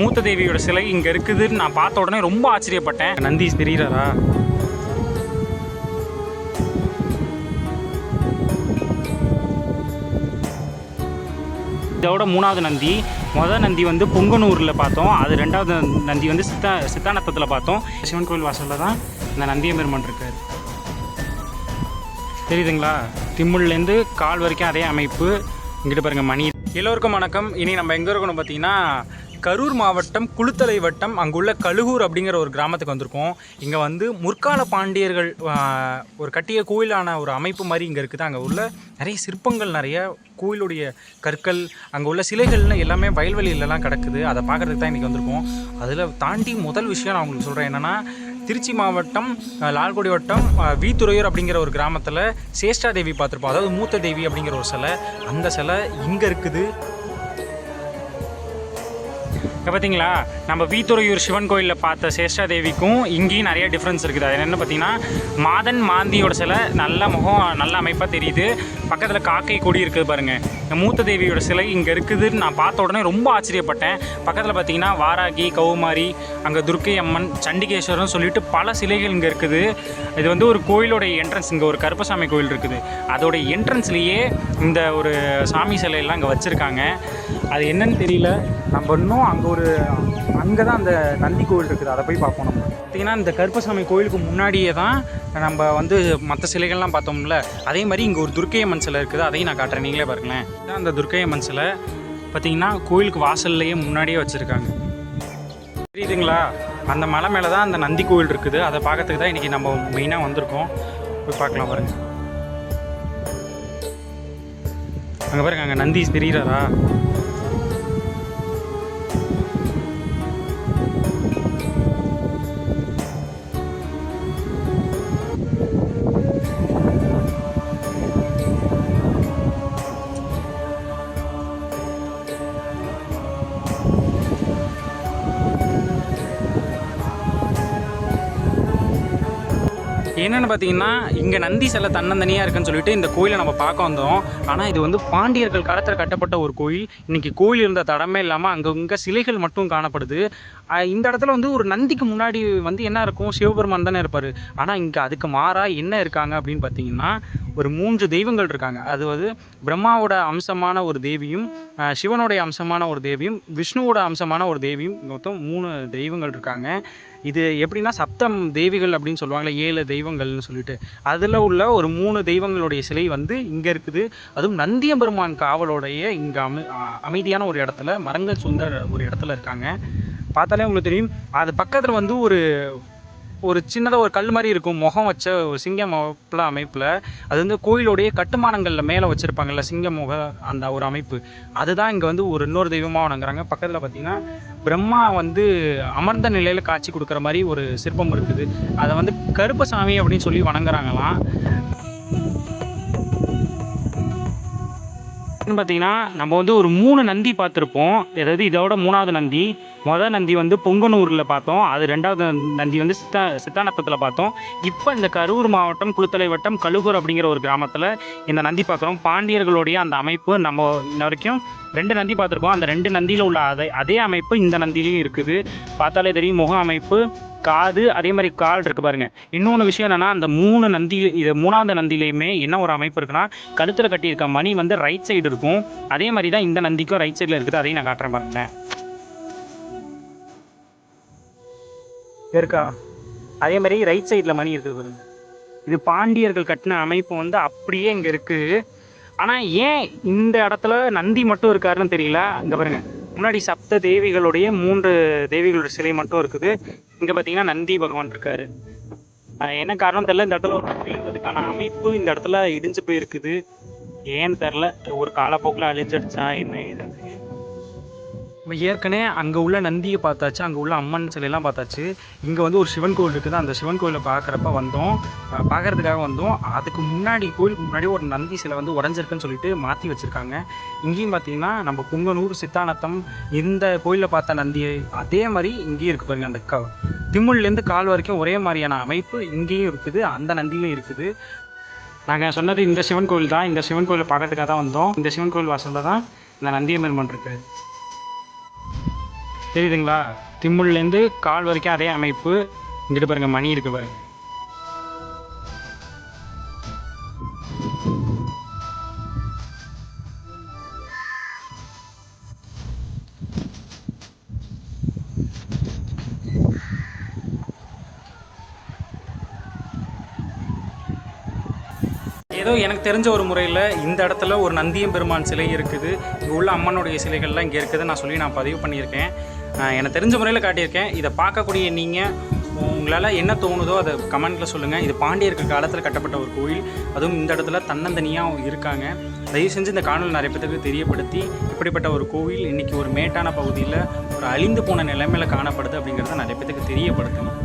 மூத்த தேவியோட சிலை இங்கே இருக்குதுன்னு நான் பார்த்த உடனே ரொம்ப ஆச்சரியப்பட்டேன். நந்தி தெரியிறாரா இதோட மூணாவது நந்தி மொதல் நந்தி வந்து பொங்கனூரில் பார்த்தோம். அது ரெண்டாவது நந்தி வந்து சித்தா சித்தானத்தத்தில் பார்த்தோம். சிவன் கோயில் வாசலில் தான் இந்த நந்தியம்பெருமான் இருக்கார். தெரியுதுங்களா? திம்முள்லேருந்து கால் வரைக்கும் அதே அமைப்பு. இங்கிட்டு பாருங்க மணி. எல்லோருக்கும் வணக்கம். இனி நம்ம எங்கே இருக்கணும் பார்த்தீங்கன்னா கரூர் மாவட்டம் குளுத்தலை வட்டம் அங்குள்ள கழுகூர் அப்படிங்கிற ஒரு கிராமத்துக்கு வந்திருக்கோம். இங்கே வந்து முற்கால பாண்டியர்கள் ஒரு கட்டிய கோயிலான ஒரு அமைப்பு மாதிரி இங்கே இருக்குது. அங்கே உள்ள நிறைய சிற்பங்கள் நிறைய கோயிலுடைய கற்கள் அங்கே உள்ள சிலைகள்னு எல்லாமே வயல்வெளியிலலாம் கிடக்குது. அதை பார்க்குறதுக்கு தான் இன்றைக்கி வந்திருக்கோம். அதில் தாண்டி முதல் விஷயம் நான் உங்களுக்கு சொல்கிறேன் என்னென்னா திருச்சி மாவட்டம் லால்குடி வட்டம் வீத்துறையூர் அப்படிங்கிற ஒரு கிராமத்தில் சேஷ்டா தேவி பார்த்துருப்போம். அதாவது மூத்த தேவி அப்படிங்கிற ஒரு சிலை. அந்த சிலை இங்கே இருக்குது. இப்போ பார்த்தீங்களா நம்ம வீத்துறையூர் சிவன் கோயிலில் பார்த்த சேஷ்டா தேவிக்கும் இங்கேயும் நிறைய டிஃப்ரென்ஸ் இருக்குது. அது என்னென்னு பார்த்தீங்கன்னா மாதன் மாந்தியோட சிலை நல்ல முகம் நல்ல அமைப்பாக தெரியுது. பக்கத்தில் காக்கை கொடி இருக்குது பாருங்கள் இந்த மூத்த தேவியோட சிலை இங்கே இருக்குதுன்னு நான் பார்த்த உடனே ரொம்ப ஆச்சரியப்பட்டேன். பக்கத்தில் பார்த்தீங்கன்னா வாராகி கௌமாரி அங்கே துர்க்கை அம்மன் சண்டிகேஸ்வரன் சொல்லிட்டு பல சிலைகள் இங்கே இருக்குது. இது வந்து ஒரு கோயிலோட என்ட்ரன்ஸ் இங்கே ஒரு கருப்பசாமி கோயில் இருக்குது. அதோட என்ட்ரன்ஸ்லேயே இந்த ஒரு சாமி சிலையெல்லாம் இங்கே வச்சுருக்காங்க. அது என்னன்னு தெரியல. நம்ம இன்னும் அங்கே ஒரு அங்கே தான் அந்த நந்தி கோவில் இருக்குது. அதை போய் பார்ப்போம் நம்ம. பார்த்தீங்கன்னா இந்த கருப்பசாமி கோயிலுக்கு முன்னாடியே தான் நம்ம வந்து மற்ற சிலைகள்லாம் பார்த்தோம்ல அதே மாதிரி இங்கே ஒரு துர்க்கையம்மன் சிலை இருக்குது. அதையும் நான் காட்டுறேன். நீங்களே பாருங்களேன். இதான் அந்த துர்க்கையம்மன் சிலை. பார்த்தீங்கன்னா கோயிலுக்கு வாசல்லையே முன்னாடியே வச்சுருக்காங்க. தெரியுதுங்களா? அந்த மலை மேலே தான் அந்த நந்தி கோவில் இருக்குது. அதை பார்க்கறதுக்கு தான் இன்றைக்கி நம்ம மெயினாக வந்திருக்கோம். போய் பார்க்கலாம் பாருங்கள் அங்கே பாருங்க அங்கே நந்தி தெரிகிறாரா என்னென்னு பார்த்தீங்கன்னா இங்கே நந்தி சிலை தன்னந்தனியாக இருக்குன்னு சொல்லிட்டு இந்த கோயிலை நம்ம பார்க்க வந்தோம். ஆனால் இது வந்து பாண்டியர்கள் காலத்தில் கட்டப்பட்ட ஒரு கோயில். இன்றைக்கி கோயில் இருந்த தடமே இல்லாமல் அங்கங்கே சிலைகள் மட்டும் காணப்படுது. இந்த இடத்துல வந்து ஒரு நந்திக்கு முன்னாடி வந்து என்ன இருக்கும்? சிவபெருமான் தானே இருப்பார். ஆனால் இங்கே அதுக்கு மாறாக என்ன இருக்காங்க அப்படின்னு பார்த்தீங்கன்னா ஒரு மூன்று தெய்வங்கள் இருக்காங்க. அது வந்து பிரம்மாவோட அம்சமான ஒரு தேவியும் சிவனுடைய அம்சமான ஒரு தேவியும் விஷ்ணுவோட அம்சமான ஒரு தேவியும் மொத்தம் மூணு தெய்வங்கள் இருக்காங்க. இது எப்படின்னா சப்தம் தேவிகள் அப்படின்னு சொல்லுவாங்களே ஏழு தெய்வங்கள்னு சொல்லிட்டு. அதில் உள்ள ஒரு மூணு தெய்வங்களுடைய சிலை வந்து இங்கே இருக்குது. அதுவும் நந்தியம்பெருமான் காவலோடைய இங்கே அமை அமைதியான ஒரு இடத்துல மரங்கள் சுந்தர் ஒரு இடத்துல இருக்காங்க. பார்த்தாலே உங்களுக்கு தெரியும். அது பக்கத்தில் வந்து ஒரு ஒரு சின்னதாக ஒரு கல் மாதிரி இருக்கும். முகம் வச்ச ஒரு சிங்கம் முகப்பில் அமைப்பில் அது வந்து கோயிலுடைய கட்டுமானங்களில் மேலே வச்சுருப்பாங்கல்ல சிங்க முக அந்த ஒரு அமைப்பு. அதுதான் இங்கே வந்து ஒரு இன்னொரு தெய்வமாக வணங்குறாங்க. பக்கத்தில் பார்த்தீங்கன்னா பிரம்மா வந்து அமர்ந்த நிலையில் காட்சி கொடுக்குற மாதிரி ஒரு சிற்பம் இருக்குது. அதை வந்து கருப்பசாமி அப்படின்னு சொல்லி வணங்குறாங்களாம். பார்த்தீங்கன்னா நம்ம வந்து ஒரு மூணு நந்தி பார்த்துருப்போம். அதாவது இதோட மூணாவது நந்தி. மொதல் நந்தி வந்து பொங்கனூரில் பார்த்தோம். அது ரெண்டாவது நந்தி வந்து சித்தா சித்தானத்தத்தில் பார்த்தோம். இப்போ இந்த கரூர் மாவட்டம் குளுத்தலை வட்டம் கழுகூர் அப்படிங்கிற ஒரு கிராமத்தில் இந்த நந்தி பார்க்குறோம். பாண்டியர்களுடைய அந்த அமைப்பு நம்ம இன்ன வரைக்கும் ரெண்டு நந்தி பார்த்துருக்கோம். அந்த ரெண்டு நந்தியில் உள்ள அதே அதே அமைப்பு இந்த நந்திலையும் இருக்குது. பார்த்தாலே தெரியும் முக அமைப்பு. காது அதே மாதிரி கால் இருக்கு பாருங்க. இன்னொன்று விஷயம் என்னன்னா அந்த மூணு நந்தி இது மூணாவது நந்திலையுமே என்ன ஒரு அமைப்பு இருக்குன்னா கழுத்தில் கட்டியிருக்க மணி வந்து ரைட் சைடு இருக்கும். அதே மாதிரி தான் இந்த நந்திக்கும் ரைட் சைடில் இருக்குது. அதையும் நான் காட்டுறேன் பாருங்க. இருக்கா? அதே மாதிரி ரைட் சைடில் மணி இருக்குது பாருங்க. இது பாண்டியர்கள் கட்டின அமைப்பு வந்து அப்படியே இங்கே இருக்குது ஆனால் ஏன் இந்த இடத்துல நந்தி மட்டும் இருக்காருன்னு தெரியல? இங்கே பாருங்கள் முன்னாடி சப்த தேவிகளுடைய மூன்று தேவிகளுடைய சிலை மட்டும் இருக்குது. இங்கே பார்த்தீங்கன்னா நந்தி பகவான் இருக்காரு. என்ன காரணம் தெரில இந்த இடத்துல ஒரு கோயில் இருந்ததுக்கான அமைப்பு இந்த இடத்துல இடிஞ்சு போயிருக்குது. ஏன்னு தெரில ஒரு காலப்போக்கில் அழிஞ்சிடுச்சா என்ன இது நம்ம ஏற்கனவே அங்கே உள்ள நந்தியை பார்த்தாச்சு அங்கே உள்ள அம்மன் சிலையெல்லாம் பார்த்தாச்சு. இங்கே வந்து ஒரு சிவன் கோவில் இருக்குது? அந்த சிவன் கோயிலை பார்க்குறப்ப வந்தோம். பார்க்குறதுக்காக பார்க்கறதுக்காக வந்தோம். அதுக்கு முன்னாடி கோயிலுக்கு முன்னாடி ஒரு நந்தி சிலை வந்து உடஞ்சிருக்குன்னு சொல்லிட்டு மாற்றி வச்சுருக்காங்க. இங்கேயும் பார்த்தீங்கன்னா நம்ம புங்கனூர் சித்தானத்தம் இந்த கோயிலில் பார்த்த நந்தியை அதே மாதிரி இங்கேயும் இருக்குது பாருங்க. அந்த க திம்முள்லேருந்து கால் வரைக்கும் ஒரே மாதிரியான அமைப்பு இங்கேயும் இருக்குது அந்த நந்தியும் இருக்குது. நாங்கள் சொன்னது இந்த சிவன் கோயில் தான். இந்த சிவன் கோவிலை பார்க்கறதுக்காக தான் வந்தோம். இந்த சிவன் கோயில் வாசலில் தான் இந்த நந்தியம்மன் இருக்குது தெரியுதுங்களா? திம்முள்ளேருந்து கால் வரைக்கும் அதே அமைப்பு. இங்கிட்டு பாருங்க மணி இருக்கு பாருங்க. ஏதோ எனக்கு தெரிஞ்ச ஒரு முறையில் இந்த இடத்துல ஒரு நந்தியம் பெருமான் சிலை இருக்குது. இங்கே உள்ள அம்மனுடைய சிலைகள்லாம் இங்கே இருக்குது நான் சொல்லி நான் பதிவு பண்ணியிருக்கேன். எனக்கு தெரிஞ்ச முறையில் காட்டியிருக்கேன். இதை பார்க்கக்கூடிய நீங்கள் உங்களால் என்ன தோணுதோ அதை கமெண்ட்டில் சொல்லுங்கள் இது பாண்டியர்கள் காலத்தில் கட்டப்பட்ட ஒரு கோயில். அதுவும் இந்த இடத்துல தன்னந்தனியாக இருக்காங்க. தயவு செஞ்சு இந்த காணொலி நிறைய பேருக்கு தெரியப்படுத்தி இப்படிப்பட்ட ஒரு கோவில் இன்றைக்கி ஒரு மேட்டான பகுதியில் ஒரு அழிந்து போன நிலைமையில் காணப்படுது அப்படிங்கிறத நிறைய பேருக்கு தெரியப்படுத்தணும்.